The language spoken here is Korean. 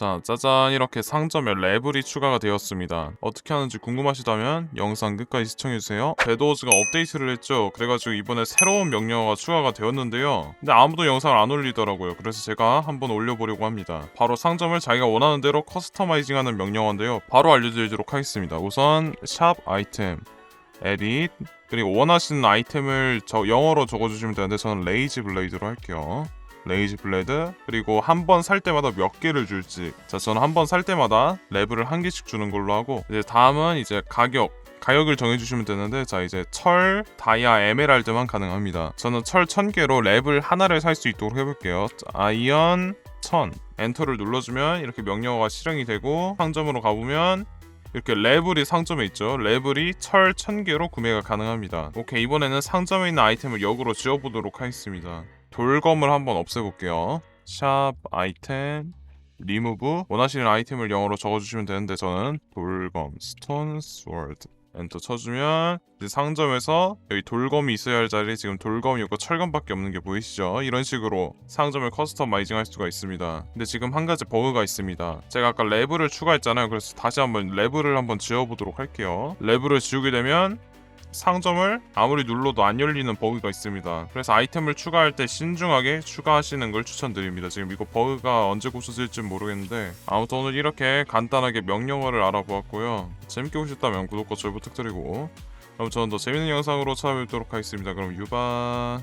자 짜잔. 이렇게 상점에 레벨이 추가가 되었습니다. 어떻게 하는지 궁금하시다면 영상 끝까지 시청해주세요. 배도어즈가 업데이트를 했죠. 그래가지고 이번에 새로운 명령어가 추가가 되었는데요. 근데 아무도 영상을 안 올리더라고요. 그래서 제가 한번 올려보려고 합니다. 바로 상점을 자기가 원하는 대로 커스터마이징하는 명령어인데요. 바로 알려드리도록 하겠습니다. 우선 샵 아이템 에릿 그리고 원하시는 아이템을 저 영어로 적어주시면 되는데 저는 레이지 블레이드로 할게요 레이지 블레드 그리고 한 번 살 때마다 몇 개를 줄지 자 저는 한 번 살 때마다 레벨을 한 개씩 주는 걸로 하고 이제 다음은 이제 가격 가격을 정해주시면 되는데 자 이제 철, 다이아, 에메랄드만 가능합니다 저는 철 1000개로 랩을 하나를 살 수 있도록 해볼게요 자, 아이언 1000 엔터를 눌러주면 이렇게 명령어가 실행이 되고 상점으로 가보면 이렇게 레벨이 상점에 있죠. 레벨이 철 1000개로 구매가 가능합니다. 오케이 이번에는 상점에 있는 아이템을 역으로 지워보도록 하겠습니다. 돌검을 한번 없애볼게요. 샵 아이템 리무브 원하시는 아이템을 영어로 적어주시면 되는데 저는 돌검 스톤 스워드 엔터 쳐주면 이제 상점에서 여기 돌검이 있어야 할 자리에 지금 돌검이 없고 철검밖에 없는 게 보이시죠? 이런 식으로 상점을 커스터마이징 할 수가 있습니다. 근데 지금 한 가지 버그가 있습니다. 제가 아까 레벨을 추가했잖아요. 그래서 다시 한번 레벨을 한번 지워보도록 할게요. 레벨을 지우게 되면 상점을 아무리 눌러도 안 열리는 버그가 있습니다. 그래서 아이템을 추가할 때 신중하게 추가하시는 걸 추천드립니다. 지금 이거 버그가 언제 고쳐질지 모르겠는데 아무튼 오늘 이렇게 간단하게 명령어를 알아보았고요. 재밌게 보셨다면 구독과 좋아요 부탁드리고 그럼 저는 더 재밌는 영상으로 찾아뵙도록 하겠습니다. 그럼 유바